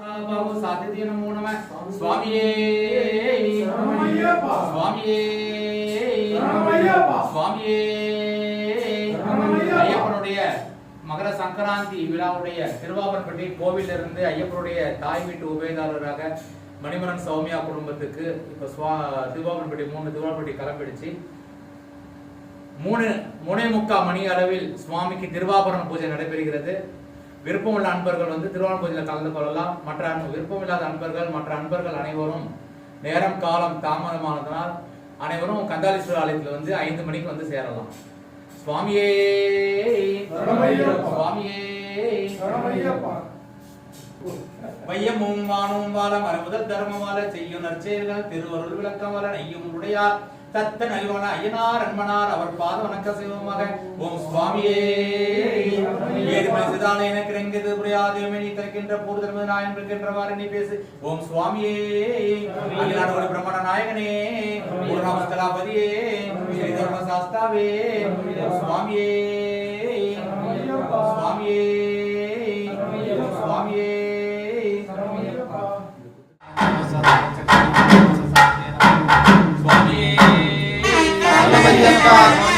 பாபு சாத்திய நமோ நம. சுவாமியே. ஐயப்பனுடைய மகர சங்கராந்தி விழாவுடைய திருவாபன்பட்டி கோவிலிருந்து ஐயப்பனுடைய தாய் வீட்டு உபயதாரராக மணிமரன் சௌமியா குடும்பத்துக்கு இப்ப சுவா திருவாபன்பட்டி மூணு திருவாபன்பட்டி கிளம்பிடுச்சு மூணு மூணே முக்கா மணி அளவில் சுவாமிக்கு திருவாபரண பூஜை நடைபெறுகிறது. விருப்பமுள்ள அன்பர்கள் வந்து பூஜையில் கலந்து கொள்ளலாம் மற்ற விருப்பமில்லாத அன்பர்கள் மற்ற அன்பர்கள் அனைவரும் நேரம் காலம் தாமதமானதனால் அனைவரும் கந்தாலீஸ்வரர் ஆலயத்தில் வந்து ஐந்து மணிக்கு வந்து சேரலாம் சுவாமியே. சுவாமியே. வையமும் வானும் வாழ மரபுதல் தர்மம் வாழ செய்யும் நற்செயல்கள் திருவருள் விளக்கம் வாழ நெய்யும் உடையார் தத்த நல்வன ஐயனார் அன்பனார் அவர் பாத வணக்க செய்வோமாக ஓம் சுவாமியே. ஏழுமலை சிதான எனக்கு ரெங்கது புரியாதேமே நீ திறக்கின்ற பூர்தர்ம நாயன் இருக்கின்றவாறு நீ பேசு. ஓம் சுவாமியே. அகிலான ஒரு பிரம்மண நாயகனே. ஒரு ஸ்ரீ தர்ம சாஸ்தாவே ஓம் சுவாமியே. சுவாமியே. சுவாமியே. Thank you. Yeah.